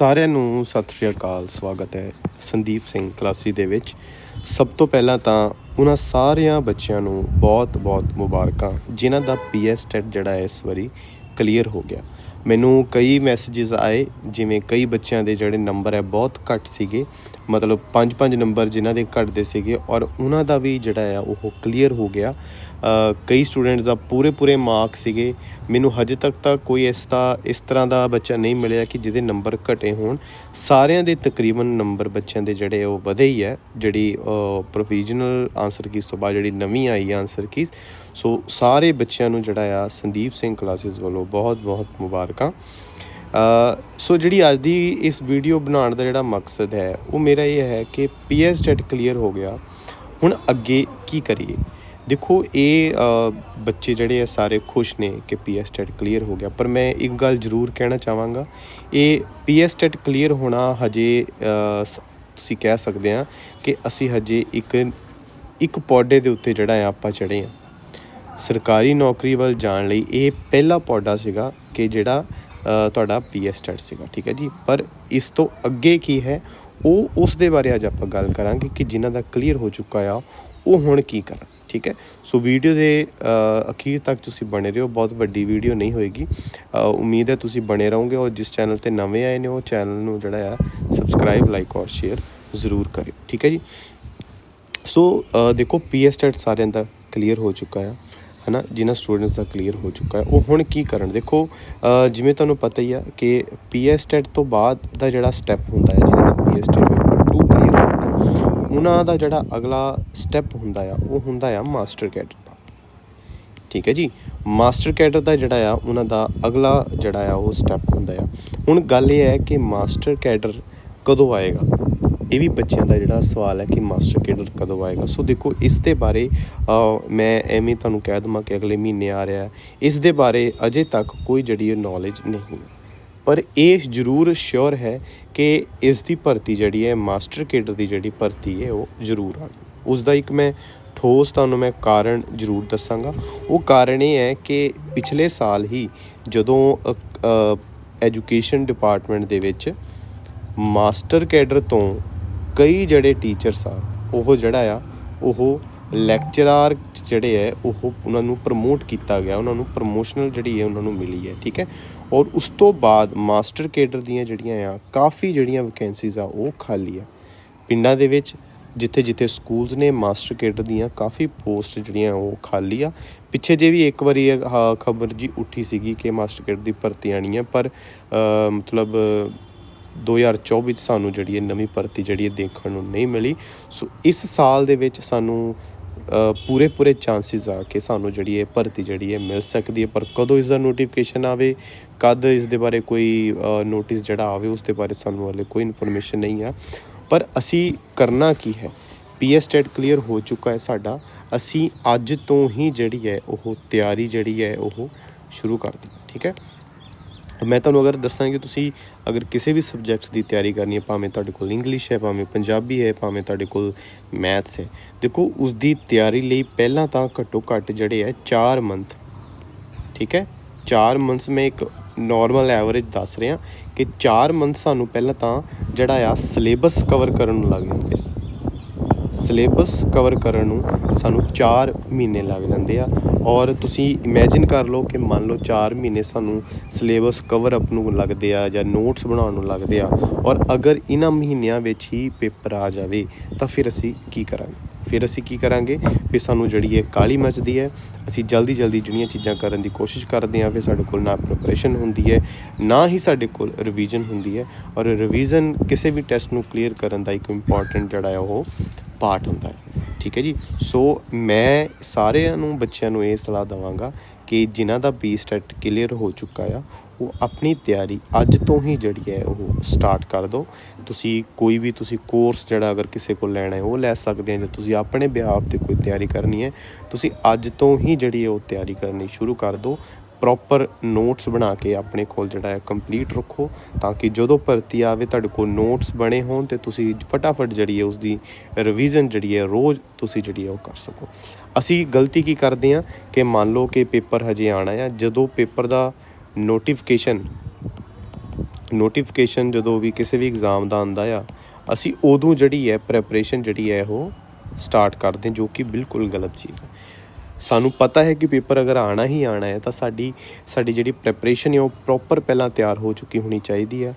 ਸਾਰਿਆਂ ਨੂੰ ਸਤਿ ਸ਼੍ਰੀ ਅਕਾਲ, ਸਵਾਗਤ ਹੈ ਸੰਦੀਪ ਸਿੰਘ ਕਲਾਸੀ ਦੇ ਵਿੱਚ। ਸਭ ਤੋਂ ਪਹਿਲਾਂ ਤਾਂ ਉਹਨਾਂ ਸਾਰਿਆਂ ਬੱਚਿਆਂ ਨੂੰ ਬਹੁਤ-ਬਹੁਤ ਮੁਬਾਰਕਾਂ, ਜਿਨ੍ਹਾਂ ਦਾ ਪੀਐਸ ਟੈਟ ਜਿਹੜਾ ਹੈ ਇਸ ਵਾਰੀ ਕਲੀਅਰ ਹੋ ਗਿਆ। ਮੈਨੂੰ ਕਈ ਮੈਸੇजेस ਆਏ, ਜਿਵੇਂ ਕਈ ਬੱਚਿਆਂ ਦੇ ਜਿਹੜੇ ਨੰਬਰ ਹੈ ਬਹੁਤ ਘੱਟ ਸੀਗੇ। ਮਤਲਬ 5-5 ਨੰਬਰ ਜਿਨ੍ਹਾਂ ਦੇ ਘੱਟਦੇ ਸੀਗੇ ਔਰ ਉਹਨਾਂ ਦਾ ਵੀ ਜਿਹੜਾ ਆ ਉਹ ਕਲੀਅਰ ਹੋ ਗਿਆ। ਕਈ ਸਟੂਡੈਂਟਸ ਦਾ ਪੂਰੇ ਪੂਰੇ ਮਾਰਕ ਸੀਗੇ। ਮੈਨੂੰ ਹਜੇ ਤੱਕ ਤਾਂ ਕੋਈ ਇਸ ਦਾ, ਇਸ ਤਰ੍ਹਾਂ ਦਾ ਬੱਚਾ ਨਹੀਂ ਮਿਲਿਆ ਕਿ ਜਿਹਦੇ ਨੰਬਰ ਘਟੇ ਹੋਣ। ਸਾਰਿਆਂ ਦੇ ਤਕਰੀਬਨ ਨੰਬਰ ਬੱਚਿਆਂ ਦੇ ਜਿਹੜੇ ਉਹ ਵਧੇ ਹੀ ਹੈ, ਜਿਹੜੀ ਪ੍ਰੋਵੀਜ਼ਨਲ ਆਨਸਰ ਕੀਸ ਤੋਂ ਬਾਅਦ ਜਿਹੜੀ ਨਵੀਂ ਆਈ ਆਨਸਰ ਕੀਸ ਸੋ ਸਾਰੇ ਬੱਚਿਆਂ ਨੂੰ ਜਿਹੜਾ ਆ ਸੰਦੀਪ ਸਿੰਘ ਕਲਾਸਿਸ ਵੱਲੋਂ ਬਹੁਤ ਬਹੁਤ ਮੁਬਾਰਕ। ਅ, ਸੋ ਜਿਹੜੀ ਅੱਜ ਦੀ ਇਸ ਵੀਡੀਓ ਬਣਾਉਣ ਦਾ ਜਿਹੜਾ ਮਕਸਦ ਹੈ ਉਹ ਮੇਰਾ ਇਹ ਹੈ ਕਿ ਪੀਐਸ ਟੈਟ ਕਲੀਅਰ ਹੋ ਗਿਆ। ਹੁਣ ਅੱਗੇ ਕੀ ਕਰੀਏ? ਦੇਖੋ ਇਹ ਬੱਚੇ ਜਿਹੜੇ ਆ ਸਾਰੇ ਖੁਸ਼ ਨੇ ਕਿ ਪੀਐਸ ਟੈਟ ਕਲੀਅਰ ਹੋ ਗਿਆ। ਪਰ ਮੈਂ ਇੱਕ ਗੱਲ ਜ਼ਰੂਰ ਕਹਿਣਾ ਚਾਹਾਂਗਾ ਇਹ ਪੀਐਸ ਟੈਟ ਕਲੀਅਰ ਹੋਣਾ ਹਜੇ ਤੁਸੀਂ ਕਹਿ ਸਕਦੇ ਆ ਕਿ ਅਸੀਂ ਹਜੇ ਇੱਕ ਇੱਕ ਪੌਡੇ ਦੇ ਉੱਤੇ ਜਿਹੜਾ ਆ ਆਪਾਂ ਚੜੇ ਆ। ਸਰਕਾਰੀ ਨੌਕਰੀ ਵੱਲ ਜਾਣ ਲਈ ਇਹ ਪਹਿਲਾ ਪੌਡਾ ਸੀਗਾ ਕਿ ਜਿਹੜਾ ਅ, ਤੁਹਾਡਾ ਪੀਐਸ ਟੈਟ ਸੀਗਾ ਠੀਕ ਹੈ ਜੀ? ਪਰ ਇਸ ਤੋਂ ਅੱਗੇ ਕੀ ਹੈ? ਉਹ ਉਸ ਦੇ ਬਾਰੇ ਅੱਜ ਆਪਾਂ ਗੱਲ ਕਰਾਂਗੇ ਕਿ ਜਿਨ੍ਹਾਂ ਦਾ ਕਲੀਅਰ ਹੋ ਚੁੱਕਾ ਆ ਉਹ ਹੁਣ ਕੀ ਕਰਨ ਠੀਕ ਹੈ? ਸੋ ਵੀਡੀਓ ਦੇ ਅਖੀਰ ਤੱਕ ਤੁਸੀਂ ਬਣੇ ਰਹੋ ਬਹੁਤ ਵੱਡੀ ਵੀਡੀਓ ਨਹੀਂ ਹੋਏਗੀ। ਉਮੀਦ ਹੈ ਤੁਸੀਂ ਬਣੇ ਰਹੋਗੇ ਔਰ ਜਿਸ ਚੈਨਲ ਤੇ ਨਵੇਂ ਆਏ ਨੇ ਉਹ ਚੈਨਲ ਨੂੰ ਜਿਹੜਾ ਆ ਸਬਸਕ੍ਰਾਈਬ ਲਾਈਕ ਔਰ ਸ਼ੇਅਰ ਜ਼ਰੂਰ ਕਰਿਓ ਠੀਕ ਹੈ ਜੀ? ਸੋ ਅ, ਦੇਖੋ ਪੀਐਸ ਟੈਟ ਸਾਰਿਆਂ ਦਾ ਕਲੀਅਰ ਹੋ ਚੁੱਕਾ ਆ। ਹਨਾ, ਜਿਨ੍ਹਾਂ ਸਟੂਡੈਂਟਸ ਦਾ ਕਲੀਅਰ ਹੋ ਚੁੱਕਾ ਹੈ। ਉਹ ਹੁਣ ਕੀ ਕਰਨ? ਦੇਖੋ ਜਿਵੇਂ ਤੁਹਾਨੂੰ ਪਤਾ ਹੀ ਆ ਕਿ ਪੀਐਸ ਟੈਟ ਤੋਂ ਬਾਅਦ ਦਾ ਜਿਹੜਾ ਸਟੈਪ ਹੁੰਦਾ ਹੈ, ਜਿਹਨਾਂ ਦਾ ਪੀਐਸ ਟੈਟ ਪੇਪਰ 2 ਕਲੀਅਰ ਹੁੰਦਾ ਉਹਨਾਂ ਦਾ ਜਿਹੜਾ ਅਗਲਾ ਸਟੈਪ ਹੁੰਦਾ ਆ, ਉਹ ਹੁੰਦਾ ਆ ਮਾਸਟਰ ਕੈਡਰ ਦਾ। ਠੀਕ ਹੈ ਜੀ? ਮਾਸਟਰ ਕੈਡਰ ਦਾ ਜਿਹੜਾ ਆ, ਉਹਨਾਂ ਦਾ ਅਗਲਾ ਜਿਹੜਾ ਆ, ਉਹ ਸਟੈਪ ਹੁੰਦਾ ਆ। ਹੁਣ ਗੱਲ ਇਹ ਹੈ ਕਿ ਮਾਸਟਰ ਕੈਡਰ ਕਦੋਂ ਆਏਗਾ? ਇਹ ਵੀ ਬੱਚਿਆਂ ਦਾ ਜਿਹੜਾ ਸਵਾਲ ਹੈ ਕਿ ਮਾਸਟਰ ਕੇਡਰ ਕਦੋਂ ਆਏਗਾ? ਸੋ ਦੇਖੋ, ਇਸ ਦੇ ਬਾਰੇ ਮੈਂ ਐਵੇਂ ਤੁਹਾਨੂੰ ਕਹਿ ਦਵਾਂ ਕਿ ਅਗਲੇ ਮਹੀਨੇ ਆ ਰਿਹਾ ਇਸ ਦੇ ਬਾਰੇ ਅਜੇ ਤੱਕ ਕੋਈ ਜਿਹੜੀ ਨੌਲੇਜ ਨਹੀਂ ਪਰ ਇਹ ਜ਼ਰੂਰ ਸ਼ੋਰ ਹੈ ਕਿ ਇਸ ਦੀ ਭਰਤੀ ਜਿਹੜੀ ਹੈ, ਮਾਸਟਰ ਕੇਡਰ ਦੀ ਜਿਹੜੀ ਭਰਤੀ ਹੈ, ਉਹ ਜ਼ਰੂਰ ਆਣੀ ਉਸ ਦਾ ਇੱਕ ਮੈਂ ਠੋਸ ਤੁਹਾਨੂੰ ਮੈਂ ਕਾਰਨ ਜ਼ਰੂਰ ਦੱਸਾਂਗਾ। ਉਹ ਕਾਰਨ ਇਹ ਹੈ ਕਿ ਪਿਛਲੇ ਸਾਲ ਹੀ ਜਦੋਂ ਐਜੂਕੇਸ਼ਨ ਡਿਪਾਰਟਮੈਂਟ ਦੇ ਵਿੱਚ ਮਾਸਟਰ ਕੈਡਰ ਤੋਂ ਕਈ ਜਿਹੜੇ ਟੀਚਰਸ ਆ, ਉਹ ਜਿਹੜਾ ਆ, ਉਹ ਲੈਕਚਰਾਰ ਜਿਹੜੇ ਹੈ ਉਹ ਉਹਨਾਂ ਨੂੰ ਪ੍ਰਮੋਟ ਕੀਤਾ ਗਿਆ, ਉਹਨਾਂ ਨੂੰ ਪ੍ਰਮੋਸ਼ਨਲ ਜਿਹੜੀ ਹੈ ਉਹਨਾਂ ਨੂੰ ਮਿਲੀ ਹੈ ਠੀਕ ਹੈ ਔਰ ਉਸ ਤੋਂ ਬਾਅਦ ਮਾਸਟਰ ਕੇਡਰ ਦੀਆਂ ਜਿਹੜੀਆਂ ਆ, ਕਾਫੀ ਜਿਹੜੀਆਂ ਵੈਕੈਂਸੀਜ਼ ਆ, ਉਹ ਖਾਲੀ ਆ। ਪਿੰਡਾਂ ਦੇ ਵਿੱਚ, ਜਿੱਥੇ ਜਿੱਥੇ ਸਕੂਲਸ ਨੇ ਮਾਸਟਰ ਕੇਡਰ ਦੀਆਂ, ਕਾਫੀ ਪੋਸਟ ਜਿਹੜੀਆਂ ਉਹ ਖਾਲੀ ਆ। ਪਿੱਛੇ ਜੇ ਵੀ ਇੱਕ ਵਾਰੀ ਖਬਰ ਜੀ ਉੱਠੀ ਸੀਗੀ ਕਿ ਮਾਸਟਰ ਕੇਡਰ ਦੀ ਭਰਤੀ ਆਣੀ ਹੈ ਪਰ ਮਤਲਬ 2024 ਚ ਸਾਨੂੰ ਜਿਹੜੀ ਇਹ ਨਵੀਂ ਭਰਤੀ ਜਿਹੜੀ ਹੈ ਦੇਖਣ ਨੂੰ ਨਹੀਂ ਮਿਲੀ। ਸੋ ਇਸ ਸਾਲ ਦੇ ਵਿੱਚ ਸਾਨੂੰ ਪੂਰੇ ਪੂਰੇ ਚਾਂਸਸ ਆ ਕਿ ਸਾਨੂੰ ਜਿਹੜੀ ਇਹ ਭਰਤੀ ਜਿਹੜੀ ਹੈ ਮਿਲ ਸਕਦੀ ਹੈ। ਪਰ ਕਦੋਂ ਇਸ ਦਾ ਨੋਟੀਫਿਕੇਸ਼ਨ ਆਵੇ, ਕਦ ਇਸ ਦੇ ਬਾਰੇ ਕੋਈ ਨੋਟਿਸ ਜਿਹੜਾ ਆਵੇ ਉਸ ਦੇ ਬਾਰੇ ਸਾਨੂੰ ਹਲੇ ਕੋਈ ਇਨਫੋਰਮੇਸ਼ਨ ਨਹੀਂ ਆ। ਪਰ ਅਸੀਂ ਕਰਨਾ ਕੀ ਹੈ? ਪੀਐਸ ਟੈਟ ਕਲੀਅਰ ਹੋ ਚੁੱਕਾ ਹੈ ਸਾਡਾ। ਅਸੀਂ ਅੱਜ ਤੋਂ ਹੀ ਜਿਹੜੀ ਹੈ ਉਹ ਤਿਆਰੀ ਜਿਹੜੀ ਹੈ ਉਹ ਸ਼ੁਰੂ ਕਰ ਦਿੱਤੀ, ਠੀਕ ਹੈ? ਮੈਂ ਤੁਹਾਨੂੰ ਅਗਰ ਦੱਸਾਂ ਕਿ ਤੁਸੀਂ ਅਗਰ ਕਿਸੇ ਵੀ ਸਬਜੈਕਟਸ ਦੀ ਤਿਆਰੀ ਕਰਨੀ ਹੈ, ਭਾਵੇਂ ਤੁਹਾਡੇ ਕੋਲ ਇੰਗਲਿਸ਼ ਹੈ, ਭਾਵੇਂ ਪੰਜਾਬੀ ਹੈ, ਭਾਵੇਂ ਤੁਹਾਡੇ ਕੋਲ ਮੈਥਸ ਹੈ, ਦੇਖੋ ਉਸ ਦੀ ਤਿਆਰੀ ਲਈ ਪਹਿਲਾਂ ਤਾਂ ਘੱਟੋ ਘੱਟ ਜਿਹੜੇ ਹੈ 4 ਮੰਥ ਠੀਕ ਹੈ? 4 ਮੰਥਸ ਮੈਂ ਇੱਕ ਨਾਰਮਲ ਐਵਰੇਜ ਦੱਸ ਰਿਹਾ ਕਿ 4 ਮੰਥ ਸਾਨੂੰ ਪਹਿਲਾਂ ਤਾਂ ਜਿਹੜਾ ਆ ਸਿਲੇਬਸ ਕਵਰ ਕਰਨ ਨੂੰ ਲੱਗ ਜਾਂਦੇ ਸਿਲੇਬਸ ਕਵਰ ਕਰਨ ਨੂੰ ਸਾਨੂੰ 4 ਮਹੀਨੇ ਲੱਗ ਜਾਂਦੇ ਆ। ਔਰ ਤੁਸੀਂ ਇਮੇਜਿਨ ਕਰ ਲਓ ਕਿ ਮੰਨ ਲਓ 4 ਮਹੀਨੇ ਸਾਨੂੰ ਸਿਲੇਬਸ ਕਵਰ ਅਪ ਨੂੰ ਲੱਗਦੇ ਆ ਜਾਂ ਨੋਟਸ ਬਣਾਉਣ ਨੂੰ ਲੱਗਦੇ ਆ। ਔਰ ਅਗਰ ਇਹਨਾਂ ਮਹੀਨਿਆਂ ਵਿੱਚ ਹੀ ਪੇਪਰ ਆ ਜਾਵੇ, ਤਾਂ ਫਿਰ ਅਸੀਂ ਕੀ ਕਰਾਂਗੇ? ਫਿਰ ਅਸੀਂ ਕੀ ਕਰਾਂਗੇ? ਫਿਰ ਸਾਨੂੰ ਜਿਹੜੀ ਹੈ ਕਾਲੀ ਮੱਚਦੀ ਹੈ। ਅਸੀਂ ਜਲਦੀ ਜਲਦੀ ਜਿਹੜੀਆਂ ਚੀਜ਼ਾਂ ਕਰਨ ਦੀ ਕੋਸ਼ਿਸ਼ ਕਰਦੇ ਹਾਂ, ਫਿਰ ਸਾਡੇ ਕੋਲ ਨਾ ਪ੍ਰੈਪਰੇਸ਼ਨ ਹੁੰਦੀ ਹੈ, ਨਾ ਹੀ ਸਾਡੇ ਕੋਲ ਰਿਵੀਜ਼ਨ ਹੁੰਦੀ ਹੈ। ਔਰ ਰਿਵੀਜ਼ਨ ਕਿਸੇ ਵੀ ਟੈਸਟ ਨੂੰ ਕਲੀਅਰ ਕਰਨ ਦਾ ਇੱਕ ਇੰਪੋਰਟੈਂਟ ਜਿਹੜਾ ਹੈ ਉਹ ਪਾਰਟ ਹੁੰਦਾ ਹੈ। ਠੀਕ ਹੈ ਜੀ? ਸੋ ਮੈਂ ਸਾਰਿਆਂ ਨੂੰ, ਬੱਚਿਆਂ ਨੂੰ ਇਹ ਸਲਾਹ ਦਵਾਂਗਾ ਕਿ ਜਿਨ੍ਹਾਂ ਦਾ ਬੀ ਸਟੈਟ ਕਲੀਅਰ ਹੋ ਚੁੱਕਾ ਆ, ਉਹ ਆਪਣੀ ਤਿਆਰੀ ਅੱਜ ਤੋਂ ਹੀ ਜਿਹੜੀ ਹੈ ਉਹ ਸਟਾਰਟ ਕਰ ਦਿਓ। ਤੁਸੀਂ ਕੋਈ ਵੀ ਤੁਸੀਂ ਕੋਰਸ ਜਿਹੜਾ ਅਗਰ ਕਿਸੇ ਕੋਲ ਲੈਣਾ ਹੈ, ਉਹ ਲੈ ਸਕਦੇ ਆ ਜੇ ਤੁਸੀਂ ਆਪਣੇ ਬਿਹਾਫ ਤੇ ਕੋਈ ਤਿਆਰੀ ਕਰਨੀ ਹੈ, ਤੁਸੀਂ ਅੱਜ ਤੋਂ ਹੀ ਜਿਹੜੀ ਹੈ ਉਹ ਤਿਆਰੀ ਕਰਨੀ ਸ਼ੁਰੂ ਕਰ ਦਿਓ। ਪ੍ਰੋਪਰ ਨੋਟਸ ਬਣਾ ਕੇ ਆਪਣੇ ਕੋਲ ਜਿਹੜਾ ਹੈ ਕੰਪਲੀਟ ਰੱਖੋ ਤਾਂ ਕਿ ਜਦੋਂ ਭਰਤੀ ਆਵੇ ਤੁਹਾਡੇ ਕੋਲ ਨੋਟਸ ਬਣੇ ਹੋਣ ਤੇ ਤੁਸੀਂ ਫਟਾਫਟ ਜਿਹੜੀ ਹੈ ਉਸ ਦੀ ਰਿਵੀਜ਼ਨ ਜਿਹੜੀ ਹੈ ਰੋਜ਼ ਤੁਸੀਂ ਜਿਹੜੀ ਹੈ ਉਹ ਕਰ ਸਕੋ। ਅਸੀਂ ਗਲਤੀ ਕੀ ਕਰਦੇ ਹਾਂ ਕਿ ਮੰਨ ਲਓ ਕਿ ਪੇਪਰ ਹਜੇ ਆਣਾ ਆ ਜਦੋਂ ਪੇਪਰ ਦਾ ਨੋਟੀਫਿਕੇਸ਼ਨ ਨੋਟੀਫਿਕੇਸ਼ਨ ਜਦੋਂ ਵੀ ਕਿਸੇ ਵੀ ਐਗਜ਼ਾਮ ਦਾ ਆਂਦਾ ਆ, ਅਸੀਂ ਉਦੋਂ ਜਿਹੜੀ ਹੈ ਪ੍ਰੈਪਰੇਸ਼ਨ ਜਿਹੜੀ ਹੈ ਉਹ ਸਟਾਰਟ ਕਰਦੇ ਜੋ ਕਿ ਬਿਲਕੁਲ ਗਲਤ ਚੀਜ਼ ਹੈ। ਸਾਨੂੰ ਪਤਾ ਹੈ ਕਿ ਪੇਪਰ ਅਗਰ ਆਣਾ ਹੀ ਆਣਾ ਹੈ, ਤਾਂ ਸਾਡੀ ਸਾਡੀ ਜਿਹੜੀ ਪ੍ਰੈਪਰੇਸ਼ਨ ਹੈ, ਉਹ ਪ੍ਰੋਪਰ ਪਹਿਲਾਂ ਤਿਆਰ ਹੋ ਚੁੱਕੀ ਹੋਣੀ ਚਾਹੀਦੀ ਆ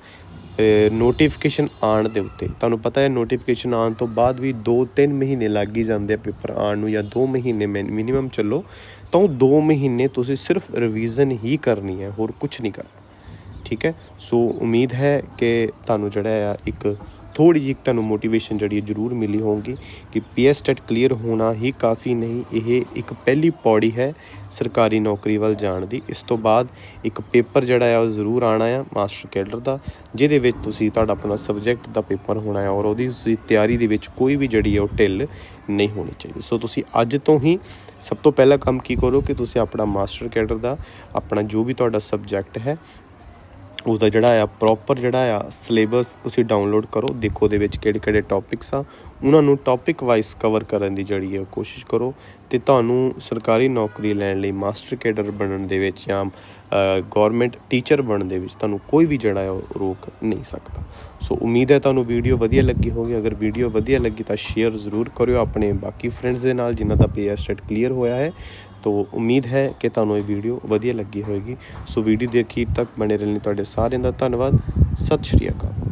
ਨੋਟੀਫਿਕੇਸ਼ਨ ਆਉਣ ਦੇ ਉੱਤੇ। ਤੁਹਾਨੂੰ ਪਤਾ ਹੈ ਨੋਟੀਫਿਕੇਸ਼ਨ ਆਉਣ ਤੋਂ ਬਾਅਦ ਵੀ 2-3 ਮਹੀਨੇ ਲੱਗ ਹੀ ਜਾਂਦੇ ਆ ਪੇਪਰ ਆਉਣ ਨੂੰ, ਜਾਂ 2 ਮਹੀਨੇ ਮਿਨੀਮਮ ਚੱਲੋ। ਤਾਂ ਉਹ 2 ਮਹੀਨੇ ਤੁਸੀਂ ਸਿਰਫ ਰਿਵੀਜ਼ਨ ਹੀ ਕਰਨੀ ਹੈ, ਹੋਰ ਕੁਝ ਨਹੀਂ ਕਰਨਾ। ਠੀਕ ਹੈ? ਸੋ ਉਮੀਦ ਹੈ ਕਿ ਤੁਹਾਨੂੰ ਜਿਹੜਾ ਆ ਇੱਕ ਥੋੜੀ ਜਿਹੀ ਤੁਹਾਨੂੰ ਮੋਟੀਵੇਸ਼ਨ ਜਿਹੜੀ ਜ਼ਰੂਰ ਮਿਲੀ ਹੋਊਗੀ ਕਿ ਪੀਐਸ ਟੈਟ ਕਲੀਅਰ ਹੋਣਾ ਹੀ ਕਾਫੀ ਨਹੀਂ, ਇਹ ਇੱਕ ਪਹਿਲੀ ਪੌੜੀ ਹੈ ਸਰਕਾਰੀ ਨੌਕਰੀ ਵੱਲ ਜਾਣ ਦੀ। ਇਸ ਤੋਂ ਬਾਅਦ ਇੱਕ ਪੇਪਰ ਜਿਹੜਾ ਆ, ਉਹ ਜ਼ਰੂਰ ਆਣਾ ਆ ਮਾਸਟਰ ਕੈਡਰ ਦਾ, ਜਿਹਦੇ ਵਿੱਚ ਤੁਸੀਂ ਤੁਹਾਡਾ ਆਪਣਾ ਸਬਜੈਕਟ ਦਾ ਪੇਪਰ ਹੋਣਾ ਹੈ ਔਰ ਉਹਦੀ ਤੁਸੀਂ ਤਿਆਰੀ ਦੇ ਵਿੱਚ ਕੋਈ ਵੀ ਜਿਹੜੀ ਹੈ ਉਹ ਢਿੱਲ ਨਹੀਂ ਹੋਣੀ ਚਾਹੀਦੀ। ਸੋ ਤੁਸੀਂ ਅੱਜ ਤੋਂ ਹੀ ਸਭ ਤੋਂ ਪਹਿਲਾ ਕੰਮ ਕੀ ਕਰੋ ਕਿ ਤੁਸੀਂ ਆਪਣਾ ਮਾਸਟਰ ਕੈਡਰ ਦਾ, ਆਪਣਾ ਜੋ ਵੀ ਤੁਹਾਡਾ ਸਬਜੈਕਟ ਹੈ ਉਸ ਦਾ ਜਿਹੜਾ ਆ ਪ੍ਰੋਪਰ ਜਿਹੜਾ ਆ ਸਿਲੇਬਸ ਤੁਸੀਂ ਡਾਊਨਲੋਡ ਕਰੋ, ਦੇਖੋ ਦੇ ਵਿੱਚ ਕਿਹੜੇ ਕਿਹੜੇ ਟੌਪਿਕਸ ਆ। ਉਹਨਾਂ ਨੂੰ ਟੌਪਿਕ ਵਾਈਜ਼ ਕਵਰ ਕਰਨ ਦੀ ਜਿਹੜੀ ਹੈ ਕੋਸ਼ਿਸ਼ ਕਰੋ ਤੇ ਤੁਹਾਨੂੰ ਸਰਕਾਰੀ ਨੌਕਰੀ ਲੈਣ ਲਈ ਮਾਸਟਰ ਕੇਡਰ ਬਣਨ ਦੇ ਵਿੱਚ ਜਾਂ ਗਵਰਨਮੈਂਟ ਟੀਚਰ ਬਣਨ ਦੇ ਵਿੱਚ ਤੁਹਾਨੂੰ ਕੋਈ ਵੀ ਜਿਹੜਾ ਹੈ ਉਹ ਰੋਕ ਨਹੀਂ ਸਕਦਾ। ਸੋ ਉਮੀਦ ਹੈ ਤੁਹਾਨੂੰ ਵੀਡੀਓ ਵਧੀਆ ਲੱਗੀ ਹੋਗੀ ਅਗਰ ਵੀਡੀਓ ਵਧੀਆ ਲੱਗੀ ਤਾਂ ਸ਼ੇਅਰ ਜ਼ਰੂਰ ਕਰਿਓ ਆਪਣੇ ਬਾਕੀ ਫਰੈਂਡਸ ਦੇ ਨਾਲ ਜਿਨ੍ਹਾਂ ਦਾ ਪੀਐਸ ਸਟੇਟ ਕਲੀਅਰ ਹੋਇਆ ਹੈ। ਤੋ ਉਮੀਦ ਹੈ ਕਿ ਤੁਹਾਨੂੰ ਇਹ ਵੀਡੀਓ ਵਧੀਆ ਲੱਗੀ ਹੋਵੇਗੀ ਸੋ ਵੀਡੀਓ ਦੇ ਅਖੀਰ ਤੱਕ ਬਣੇ ਰਹਿਣ ਲਈ ਤੁਹਾਡੇ ਸਾਰਿਆਂ ਦਾ ਧੰਨਵਾਦ। ਸਤਿ ਸ਼੍ਰੀ ਅਕਾਲ।